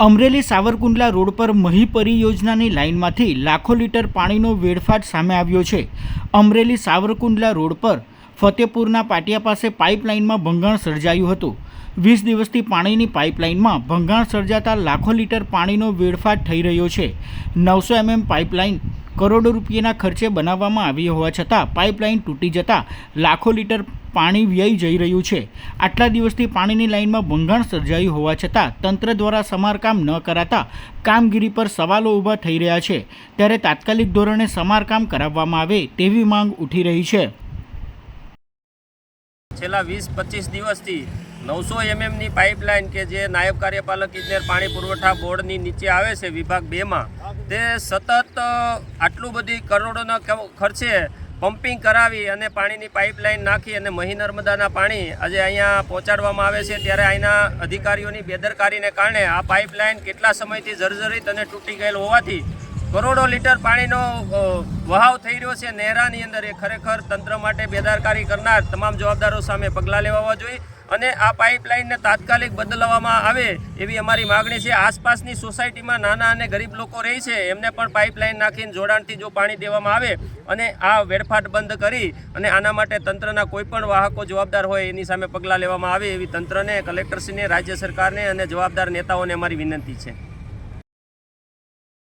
Amreli Savarkundla road પર મહી પરિયોજનાની લાઇનમાંથી લાખો લીટર પાણીનો વેડફાટ સામે આવ્યો છે. અમરેલી સાવરકુંડલા રોડ પર ફતેપુરના પાટિયા પાસે પાઇપલાઇનમાં ભંગાણ સર્જાયું હતું. વીસ દિવસથી પાણીની પાઇપલાઇનમાં ભંગાણ સર્જાતા લાખો લીટર પાણીનો વેડફાટ થઈ રહ્યો છે. નવસો એમએમ પાઇપલાઇન કરોડો રૂપિયાના ખર્ચે બનાવવામાં આવી હોવા છતાં પાઇપલાઇન તૂટી જતાં લાખો લીટર પાણી વ્યય જઈ રહ્યું છે. આટલા દિવસથી પાણીની લાઇનમાં ભંગાણ સર્જાયું હોવા છતાં તંત્ર દ્વારા સમારકામ ન કરાતા કામગીરી પર સવાલો ઊભા થઈ રહ્યા છે. ત્યારે તાત્કાલિક ધોરણે સમારકામ કરાવવામાં આવે તેવી માંગ ઉઠી રહી છે. છેલ્લા વીસ પચીસ દિવસથી નવસો એમએમની પાઇપલાઇન કે જે નાયબ કાર્યપાલક ઇજનેર પાણી પુરવઠા બોર્ડની નીચે આવે છે વિભાગ બેમાં, તે સતત આટલું બધી કરોડોના ખર્ચે પમ્પિંગ કરાવી અને પાણીની પાઇપલાઇન નાખી અને મહી નર્મદાના પાણી આજે અહીંયા પહોંચાડવામાં આવે છે. ત્યારે અહીંના અધિકારીઓની બેદરકારીને કારણે આ પાઇપલાઇન કેટલા સમયથી જર્જરિત અને તૂટી ગયેલ હોવાથી કરોડો લીટર પાણીનો વહાવ થઈ રહ્યો છે. નહેરાની અંદર એ ખરેખર તંત્ર માટે બેદરકારી કરનાર તમામ જવાબદારો સામે પગલાં લેવા જોઈએ અને આ પાઇપલાઇનને તાત્કાલિક બદલવામાં આવે એવી અમારી માગણી છે. આસપાસની સોસાયટીમાં નાના અને ગરીબ લોકો રહે છે. એમને પણ પાઇપલાઇન નાખીને જોડાણથી જો પાણી દેવામાં આવે અને આ વેડફાટ બંધ કરી અને આના માટે તંત્રના કોઈપણ વાહકો જવાબદાર હોય એની સામે પગલાં લેવામાં આવે એવી તંત્રને, કલેક્ટરશ્રીને, રાજ્ય સરકારને અને જવાબદાર નેતાઓને અમારી વિનંતી છે.